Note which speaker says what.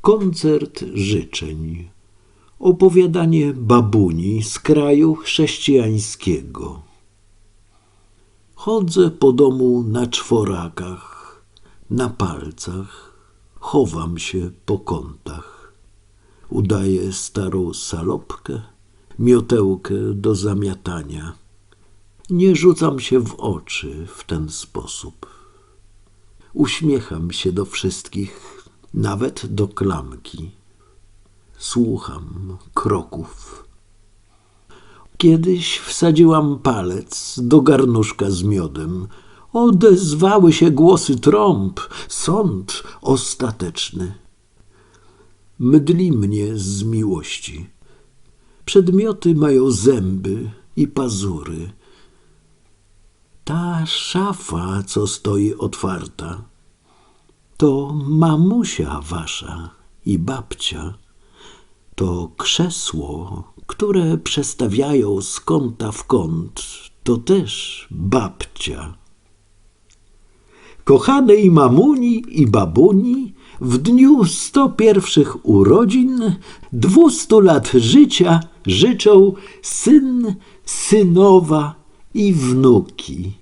Speaker 1: Koncert życzeń. Opowiadanie babuni z kraju chrześcijańskiego. Chodzę po domu na czworakach, na palcach, chowam się po kątach. Udaję starą salopkę, miotełkę do zamiatania. Nie rzucam się w oczy w ten sposób. Uśmiecham się do wszystkich, nawet do klamki. Słucham kroków. Kiedyś wsadziłam palec do garnuszka z miodem. Odezwały się głosy trąb, sąd ostateczny. Mdli mnie z miłości. Przedmioty mają zęby i pazury. Ta szafa, co stoi otwarta, to mamusia wasza i babcia. To krzesło, które przestawiają z kąta w kąt, to też babcia. Kochanej mamuni i babuni w dniu sto pierwszych urodzin, dwustu lat życia życzą syn, synowa i wnuki.